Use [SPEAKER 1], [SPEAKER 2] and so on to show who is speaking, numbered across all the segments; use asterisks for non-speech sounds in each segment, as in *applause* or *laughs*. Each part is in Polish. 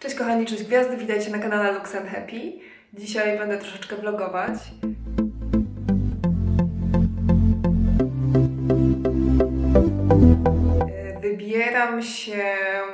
[SPEAKER 1] Cześć kochani, cześć gwiazdy, witajcie na kanale Lux and Happy. Dzisiaj będę troszeczkę vlogować. E, Wybieram się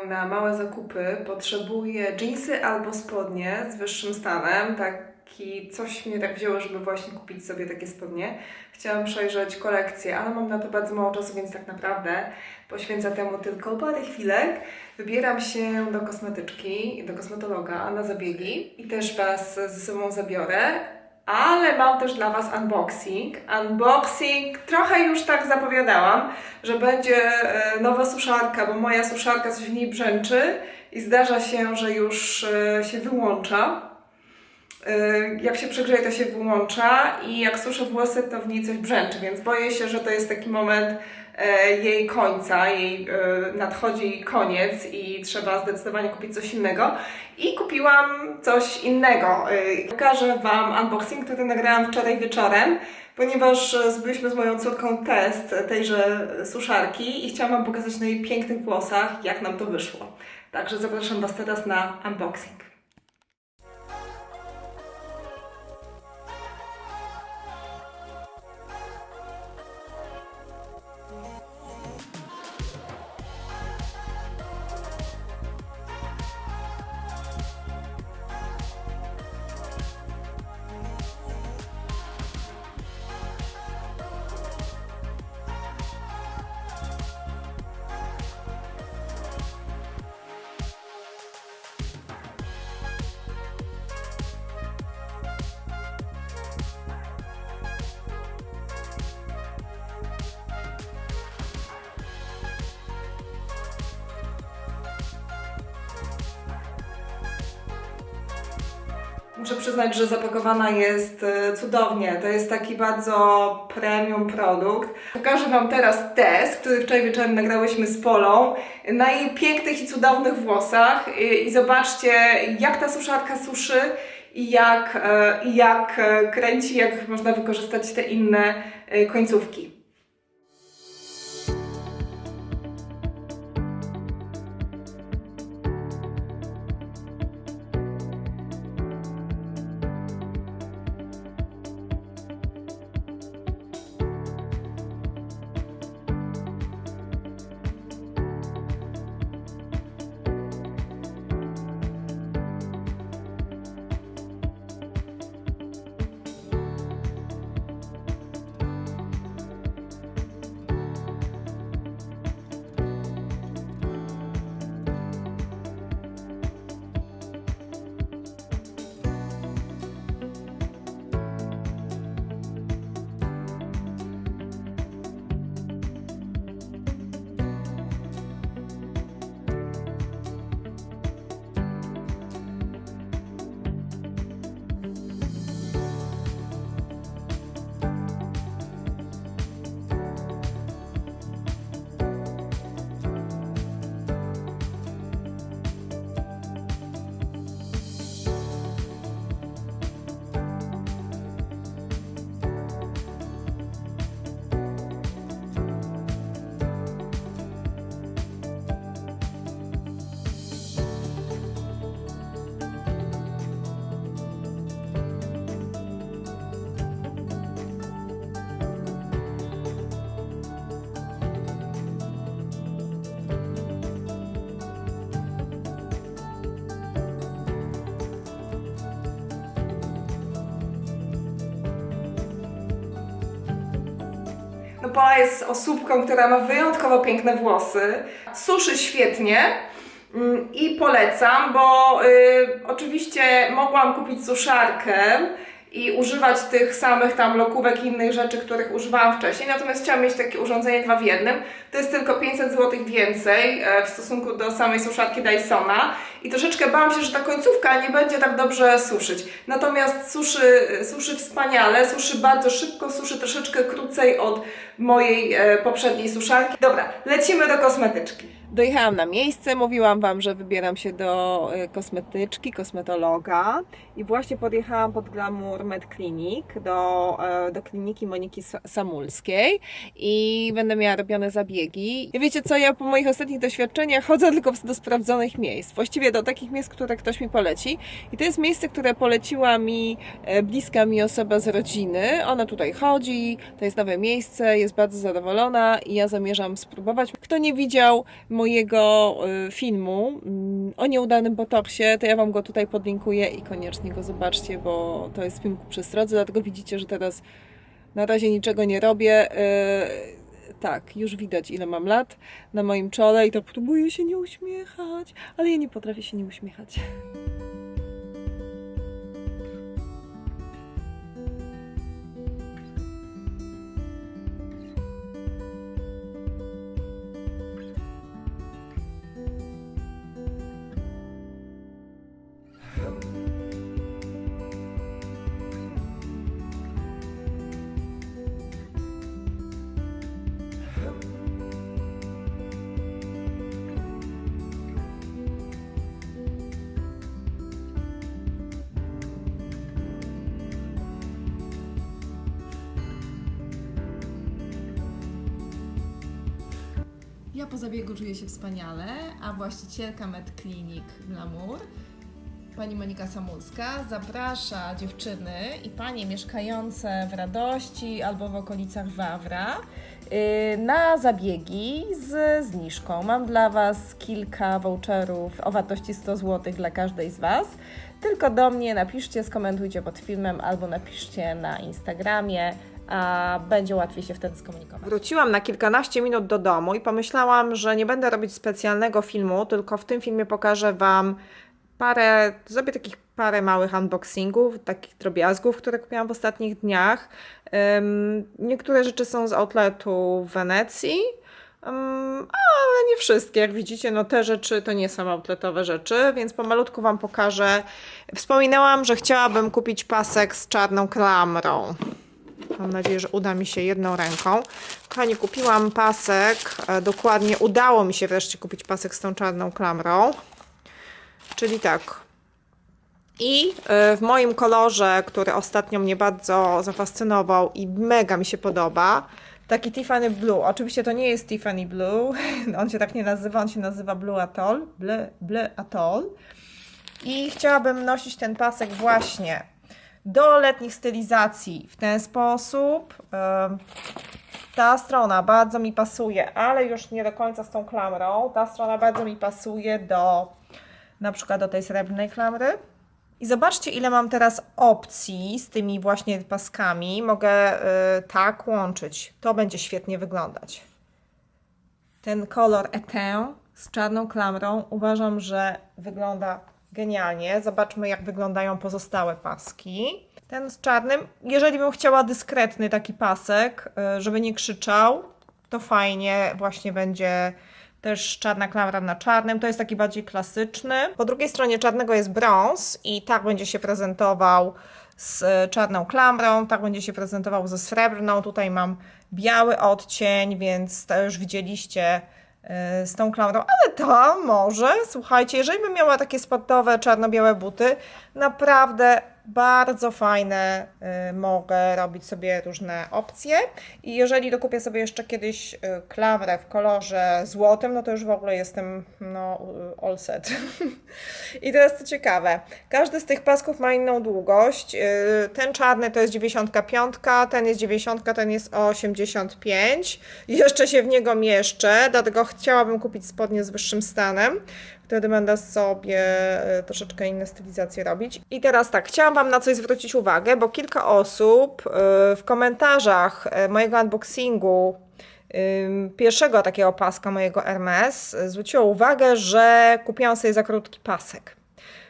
[SPEAKER 1] na małe zakupy. Potrzebuję jeansy albo spodnie z wyższym stanem. Taki coś mnie tak wzięło, żeby właśnie kupić sobie takie spodnie. Chciałam przejrzeć kolekcję, ale mam na to bardzo mało czasu, więc tak naprawdę poświęcę temu tylko parę chwilek. Wybieram się do kosmetyczki, do kosmetologa na zabiegi i też Was ze sobą zabiorę. Ale mam też dla Was unboxing. Unboxing trochę już tak zapowiadałam, że będzie e, nowa suszarka, bo moja suszarka coś w niej brzęczy i zdarza się, że już e, się wyłącza. E, Jak się przegrzeje, to się wyłącza i jak suszę włosy, to w niej coś brzęczy, więc boję się, że to jest taki moment e, jej końca, jej e, nadchodzi koniec i trzeba zdecydowanie kupić coś innego. I kupiłam coś innego. Pokażę Wam unboxing, który nagrałam wczoraj wieczorem, ponieważ zrobiliśmy z moją córką test tejże suszarki i chciałam Wam pokazać na jej pięknych włosach, jak nam to wyszło. Także zapraszam Was teraz na unboxing. Muszę przyznać, że zapakowana jest e, cudownie. To jest taki bardzo premium produkt. Pokażę Wam teraz test, który wczoraj wieczorem nagrałyśmy z Polą na jej pięknych i cudownych włosach. I, zobaczcie, jak ta suszarka suszy i jak, e, jak e, kręci, jak można wykorzystać te inne końcówki. Pola jest osóbką, która ma wyjątkowo piękne włosy, suszy świetnie. Mm, i polecam, bo y, oczywiście mogłam kupić suszarkę i używać tych samych tam lokówek i innych rzeczy, których używałam wcześniej, natomiast chciałam mieć takie urządzenie dwa w jednym. To jest tylko 500 zł więcej e, w stosunku do samej suszarki Dysona i troszeczkę bałam się, że ta końcówka nie będzie tak dobrze suszyć. Natomiast suszy, suszy wspaniale, suszy bardzo szybko, suszy troszeczkę krócej od mojej e, poprzedniej suszarki. Dobra, lecimy do kosmetyczki. Dojechałam na miejsce, mówiłam Wam, że wybieram się do y, kosmetyczki, kosmetologa i właśnie podjechałam pod Glamour Med Clinic do, e, do kliniki Moniki Sa- Samulskiej i będę miała robione zabiegi. I wiecie co, ja po moich ostatnich doświadczeniach chodzę tylko do sprawdzonych miejsc, właściwie do takich miejsc, które ktoś mi poleci i to jest miejsce, które poleciła mi e, bliska mi osoba z rodziny. Ona tutaj chodzi, to jest nowe miejsce, jest bardzo zadowolona i ja zamierzam spróbować. Kto nie widział y, filmu mm, o nieudanym botoksie, to ja Wam go tutaj podlinkuję i koniecznie go zobaczcie, bo to jest film ku przestrodze, dlatego widzicie, że teraz na razie niczego nie robię. Y, tak, już widać ile mam lat na moim czole i to próbuję się nie uśmiechać, ale ja nie potrafię się nie uśmiechać.
[SPEAKER 2] Po zabiegu czuję się wspaniale, a właścicielka Med Clinic Glamour, pani Monika Samulska, zaprasza dziewczyny i panie mieszkające w Radości albo w okolicach Wawra yy, na zabiegi z zniżką. Mam dla Was kilka voucherów o wartości 100 zł dla każdej z Was. Tylko do mnie napiszcie, skomentujcie pod filmem albo napiszcie na Instagramie, a będzie łatwiej się wtedy skomunikować.
[SPEAKER 1] Wróciłam na kilkanaście minut do domu i pomyślałam, że nie będę robić specjalnego filmu, tylko w tym filmie pokażę Wam parę, zrobię takich parę małych unboxingów, takich drobiazgów, które kupiłam w ostatnich dniach. Ym, niektóre rzeczy są z outletu w Wenecji, ym, ale nie wszystkie. Jak widzicie, no te rzeczy to nie są outletowe rzeczy, więc pomalutku Wam pokażę. Wspominałam, że chciałabym kupić pasek z czarną klamrą. Mam nadzieję, że uda mi się jedną ręką. Kochani, kupiłam pasek. e, Dokładnie udało mi się wreszcie kupić pasek z tą czarną klamrą. Czyli tak. I e, w moim kolorze, który ostatnio mnie bardzo zafascynował i mega mi się podoba, taki Tiffany Blue. Oczywiście to nie jest Tiffany Blue, *laughs* on się tak nie nazywa, on się nazywa Blue Atoll. Bleu, Bleu Atoll. I chciałabym nosić ten pasek właśnie do letnich stylizacji w ten sposób. Ta strona bardzo mi pasuje, ale już nie do końca z tą klamrą. Ta strona bardzo mi pasuje do na przykład do tej srebrnej klamry. I zobaczcie, ile mam teraz opcji z tymi właśnie paskami. Mogę y, tak łączyć. To będzie świetnie wyglądać. Ten kolor Etin z czarną klamrą uważam, że wygląda genialnie. Zobaczmy, jak wyglądają pozostałe paski. Ten z czarnym, jeżeli bym chciała dyskretny taki pasek, y, żeby nie krzyczał, to fajnie właśnie będzie też czarna klamra na czarnym. To jest taki bardziej klasyczny. Po drugiej stronie czarnego jest brąz i tak będzie się prezentował z e, czarną klamrą, tak będzie się prezentował ze srebrną. Tutaj mam biały odcień, więc to już widzieliście z tą klamrą, ale to może, słuchajcie, jeżeli bym miała takie sportowe czarno-białe buty, naprawdę bardzo fajne, y, mogę robić sobie różne opcje. I jeżeli dokupię sobie jeszcze kiedyś y, klamrę w kolorze złotym, no to już w ogóle jestem no y, all set. *laughs* I to ciekawe, każdy z tych pasków ma inną długość, ten czarny to jest 95, ten jest 90, ten jest 85, jeszcze się w niego mieszczę, dlatego chciałabym kupić spodnie z wyższym stanem, Wtedy będę sobie e, troszeczkę inne stylizacje robić. I teraz tak, chciałam Wam na coś zwrócić uwagę, bo kilka osób e, w komentarzach e, mojego unboxingu pierwszego takiego paska mojego Hermes zwróciło uwagę, że kupiłam sobie za krótki pasek.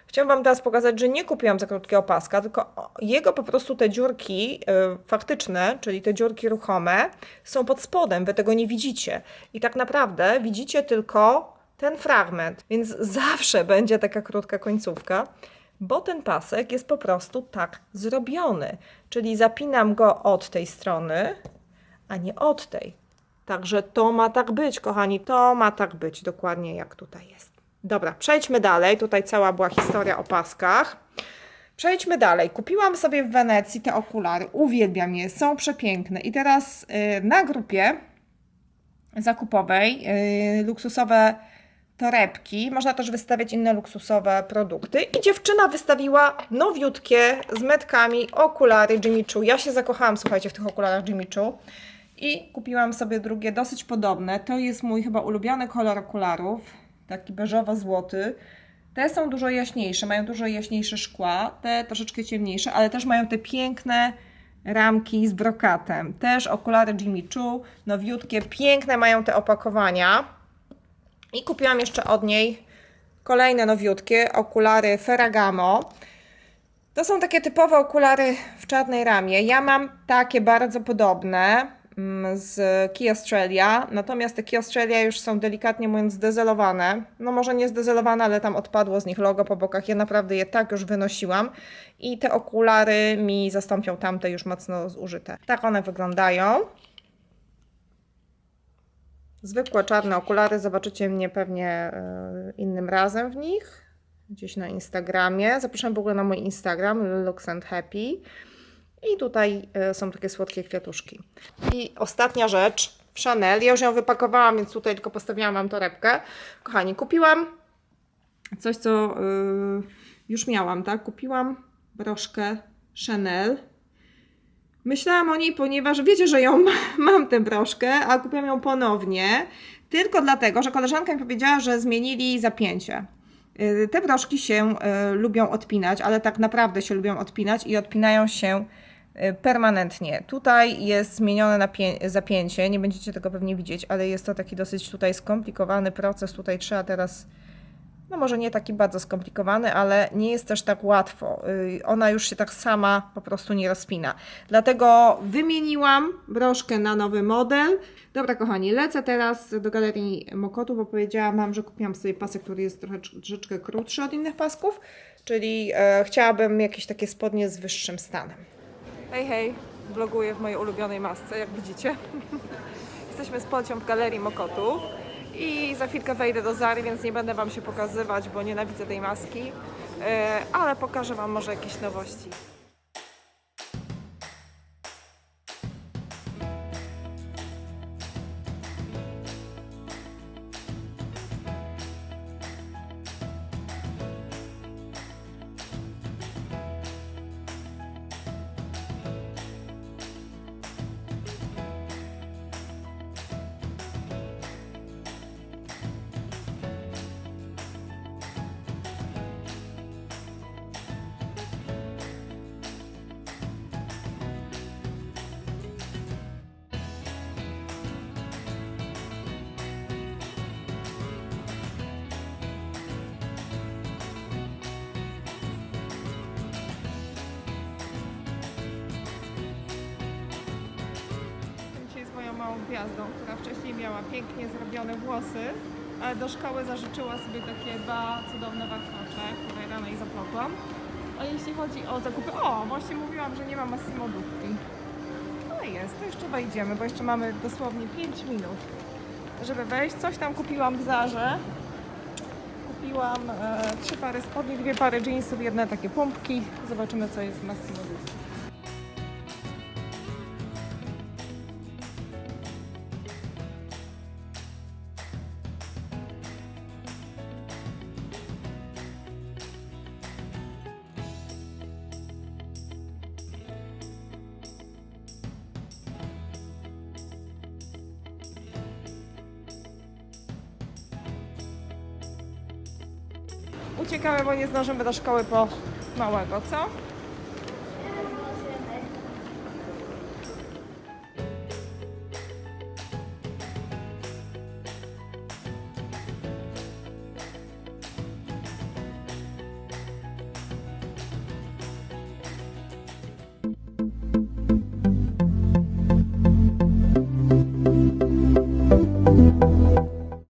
[SPEAKER 1] Chciałam Wam teraz pokazać, że nie kupiłam za krótkiego paska, tylko jego po prostu te dziurki y, faktyczne, czyli te dziurki ruchome, są pod spodem, Wy tego nie widzicie. I tak naprawdę widzicie tylko ten fragment, więc zawsze będzie taka krótka końcówka, bo ten pasek jest po prostu tak zrobiony. Czyli zapinam go od tej strony, a nie od tej. Także to ma tak być, kochani, to ma tak być, dokładnie jak tutaj jest. Dobra, przejdźmy dalej. Tutaj cała była historia o paskach. Przejdźmy dalej. Kupiłam sobie w Wenecji te okulary. Uwielbiam je, są przepiękne. I teraz y, na grupie zakupowej y, luksusowe torebki. Można też wystawiać inne luksusowe produkty. I dziewczyna wystawiła nowiutkie z metkami okulary Jimmy Choo. Ja się zakochałam, słuchajcie, w tych okularach Jimmy Choo. I kupiłam sobie drugie, dosyć podobne. To jest mój chyba ulubiony kolor okularów. Taki beżowo-złoty. Te są dużo jaśniejsze, mają dużo jaśniejsze szkła. Te troszeczkę ciemniejsze, ale też mają te piękne ramki z brokatem. Też okulary Jimmy Choo, nowiutkie, piękne mają te opakowania. I kupiłam jeszcze od niej kolejne nowiutkie okulary Ferragamo. To są takie typowe okulary w czarnej ramie. Ja mam takie bardzo podobne mm, z Key Australia, natomiast te Key Australia już są delikatnie mówiąc zdezelowane. No może nie zdezelowane, ale tam odpadło z nich logo po bokach. Ja naprawdę je tak już wynosiłam i te okulary mi zastąpią tamte już mocno zużyte. Tak one wyglądają. Zwykłe czarne okulary, zobaczycie mnie pewnie e, innym razem w nich, gdzieś na Instagramie. Zapraszam w ogóle na mój Instagram, Looks and Happy. I tutaj e, są takie słodkie kwiatuszki. I ostatnia rzecz, Chanel. Ja już ją wypakowałam, więc tutaj tylko postawiłam Wam torebkę. Kochani, kupiłam coś, co e, już miałam, tak? Kupiłam broszkę Chanel. Myślałam o niej, ponieważ wiecie, że ją *laughs* mam tę broszkę, a kupiłam ją ponownie, tylko dlatego, że koleżanka mi powiedziała, że zmienili zapięcie. Y, Te broszki się y, lubią odpinać, ale tak naprawdę się lubią odpinać i odpinają się y, permanentnie. Tutaj jest zmienione zapięcie, nie będziecie tego pewnie widzieć, ale jest to taki dosyć tutaj skomplikowany proces. Tutaj trzeba teraz no może nie taki bardzo skomplikowany, ale nie jest też tak łatwo. Yy, Ona już się tak sama po prostu nie rozpina. Dlatego wymieniłam broszkę na nowy model. Dobra, kochani, lecę teraz do galerii Mokotu, bo powiedziałam Wam, że kupiłam sobie pasek, który jest trochę, troszeczkę krótszy od innych pasków, czyli e, chciałabym jakieś takie spodnie z wyższym stanem. Hej, hej, vloguję w mojej ulubionej masce, jak widzicie. *laughs* Jesteśmy z Polcią w galerii Mokotu i za chwilkę wejdę do Zary, więc nie będę Wam się pokazywać, bo nienawidzę tej maski, E, ale pokażę Wam może jakieś nowości. Gwiazdą, która wcześniej miała pięknie zrobione włosy, ale do szkoły zażyczyła sobie takie dwa cudowne warkocze, które rano jej zaplotłam. A jeśli chodzi o zakupy, o, właśnie mówiłam, że nie ma Massimo Dutti. Ale jest, to jeszcze wejdziemy, bo jeszcze mamy dosłownie 5 minut, żeby wejść. Coś tam kupiłam w Zarze. Kupiłam e, trzy pary spodni, dwie pary jeansów, jedne takie pompki. Zobaczymy, co jest w Massimo Dutti. Uciekamy, bo nie zdążymy do szkoły po małego, co?